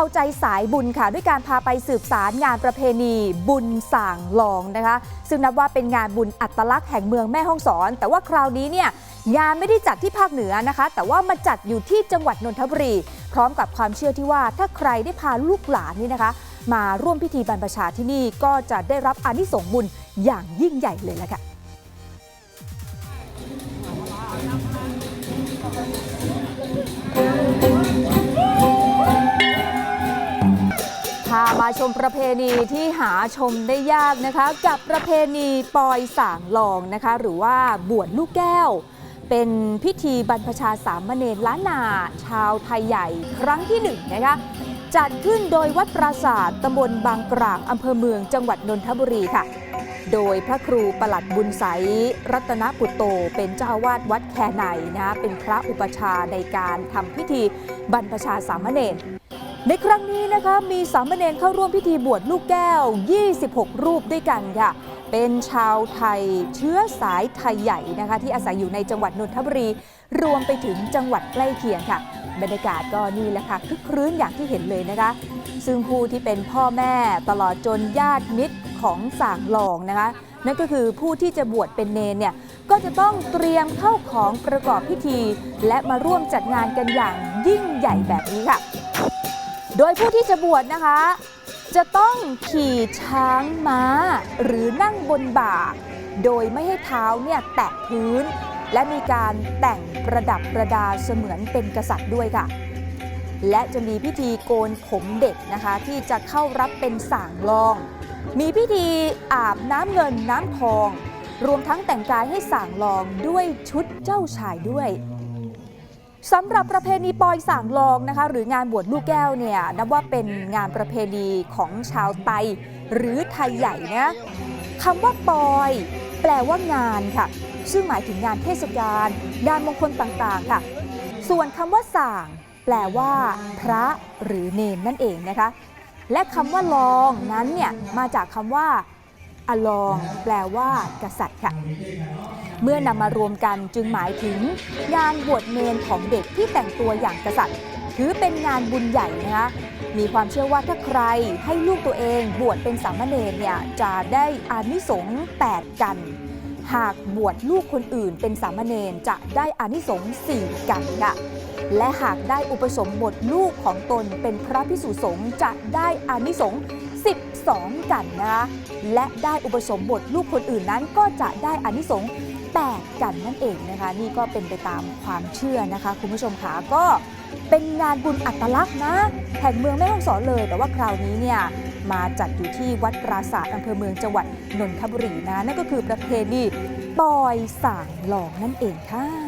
เอาใจสายบุญค่ะ ด้วยการพาไปสืบสารงานประเพณีบุญส่างลองนะคะ ซึ่งนับว่าเป็นงานบุญอัตลักษณ์แห่งเมืองแม่ฮ่องสอน แต่ว่าคราวนี้เนี่ยงานไม่ได้จัดที่ภาคเหนือนะคะ แต่ว่ามาจัดอยู่ที่จังหวัดนนทบุรี พร้อมกับความเชื่อที่ว่าถ้าใครได้พาลูกหลานนี่นะคะ มาร่วมพิธีบรรพชาที่นี่ก็จะได้รับอานิสงส์บุญอย่างยิ่งใหญ่เลยละค่ะ มาชมประเพณีที่หาชมได้ยากนะคะ กับประเพณีปอยสางลองนะคะ หรือว่าบวชลูกแก้ว เป็นพิธีบรรพชาสามเณรล้านนา ชาวไทยใหญ่ครั้งที่หนึ่งนะคะจัดขึ้นโดยวัดปราศาสตร์ตำบลบางกลางอำเภอเมืองจังหวัดนนทบุรีค่ะ โดยพระครูประหลัดบุญใสรัตนปุตโต เป็นเจ้าอาวาสวัดแคไนนะคะเป็นพระอุปชาในการทำพิธีบรรพชาสามเณร ในครั้งนี้นะคะมีสามเณรเข้าร่วมพิธีบวชลูกแก้ว 26 รูปด้วยกันค่ะ เป็นชาวไทยเชื้อสายไทยใหญ่นะคะ ที่อาศัยอยู่ในจังหวัดนนทบุรี รวมไปถึงจังหวัดใกล้เคียงค่ะ บรรยากาศก็นี่แหละค่ะคึกครื้นอย่างที่เห็นเลยนะคะ ซึ่งผู้ที่เป็นพ่อแม่ตลอดจนญาติมิตรของสางหลองนะคะ นั่นก็คือผู้ที่จะบวชเป็นเนนเนี่ยก็จะต้องเตรียมเข้าของประกอบพิธี และมาร่วมจัดงานกันอย่างยิ่งใหญ่แบบนี้ค่ะ โดยผู้ที่จะบวชนะคะ จะต้องขี่ช้างม้า หรือนั่งบนบ่า โดยไม่ให้เท้าเนี่ยแตะพื้น และมีการแต่งประดับประดาเสมือนเป็นกษัตริย์ด้วยค่ะ และจะมีพิธีโกนผมเด็กนะคะ ที่จะเข้ารับเป็นส่างรอง มีพิธีอาบน้ำเงินน้ำทอง รวมทั้งแต่งกายให้ส่างรองด้วยชุดเจ้าชายด้วย สำหรับประเพณีปอยส่างลองนะคะ หรืองานบวชลูกแก้วเนี่ยนับว่าเป็นงานประเพณีของชาวไต หรือไทยใหญ่นะคำว่าปอย แปลว่างานค่ะ ซึ่งหมายถึงงานเทศกาลงานมงคลต่างๆค่ะ ส่วนคำว่าส่าง แปลว่า พระหรือเนนนั่นเองนะคะ และคำว่าลองนั้นเนี่ยมาจากคำว่า อลอง แปลว่า กษัตริย์ค่ะ เมื่อนำมารวมกันจึงหมายถึง งานบวชเนนของเด็กที่แต่งตัวอย่างกษัตริย์ ถือเป็นงานบุญใหญ่นะคะมีความเชื่อว่าถ้าใครให้ลูกตัวเองบวชเป็นสามเณรเนี่ยจะได้อานิสงส์8 กัน หากบวชลูกคนอื่นเป็นสามเณรจะได้อานิสงส์4กันค่ะและหากได้อุปสมบทลูกของตนเป็นพระพิสุสงฆ์จะได้อานิสงส์ 2 กันนะคะและได้อุปสมบทลูกคนอื่นนั้นก็จะได้อานิสงส์8กันนั่นเองนะคะ นี่ก็เป็นไปตามความเชื่อนะคะ คุณผู้ชมค่ะก็เป็นงานบุญอัตลักษณ์นะแห่งเมืองแม่ฮ่องสอนเลย แต่ว่าคราวนี้เนี่ยมาจัดอยู่ที่วัดปราสาทอำเภอเมืองจังหวัดนนทบุรีนะนั่นก็คือประเพณีปอยส่างหลองนั่นเองค่ะ